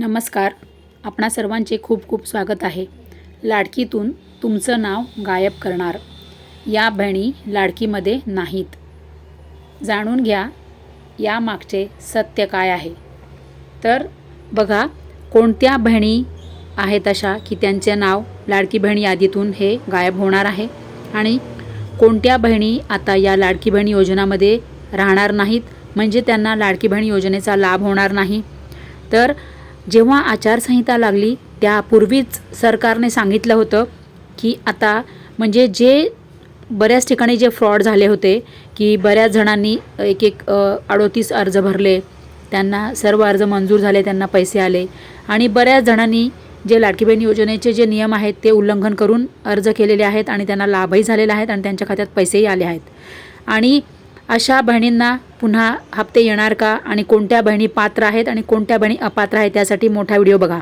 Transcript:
नमस्कार. आपणा सर्वांचे खूप खूप स्वागत आहे. लाडकीतून तुमचं नाव गायब करणार. या बहिणी लाडकीमध्ये नाहीत. जाणून घ्या यामागचे सत्य काय आहे. तर बघा कोणत्या बहिणी आहेत अशा की त्यांचे नाव लाडकी बहिणी यादीतून हे गायब होणार आहे? आणि कोणत्या बहिणी आता या लाडकी बहिणी योजनामध्ये राहणार नाहीत? म्हणजे त्यांना लाडकी बहिणी योजनेचा लाभ होणार नाही. तर जेव्हा आचारसंहिता लागली त्यापूर्वीच सरकारने सांगितलं होतं की आता म्हणजे जे बऱ्याच ठिकाणी जे फ्रॉड झाले होते की बऱ्याच जणांनी एक एक अडोतीस अर्ज भरले त्यांना सर्व अर्ज मंजूर झाले त्यांना पैसे आले आणि बऱ्याच जणांनी जे लाडकी बहीण योजनेचे जे नियम आहेत ते उल्लंघन करून अर्ज केलेले आहेत आणि त्यांना लाभही झालेला आहेत आणि त्यांच्या खात्यात पैसेही आले आहेत. आणि अशा बहिणींना पुन्हा हप्ते येणार का? आणि कोणत्या बहिणी पात्र आहेत आणि कोणत्या बहिणी अपात्र आहेत? त्यासाठी मोठा व्हिडिओ बघा.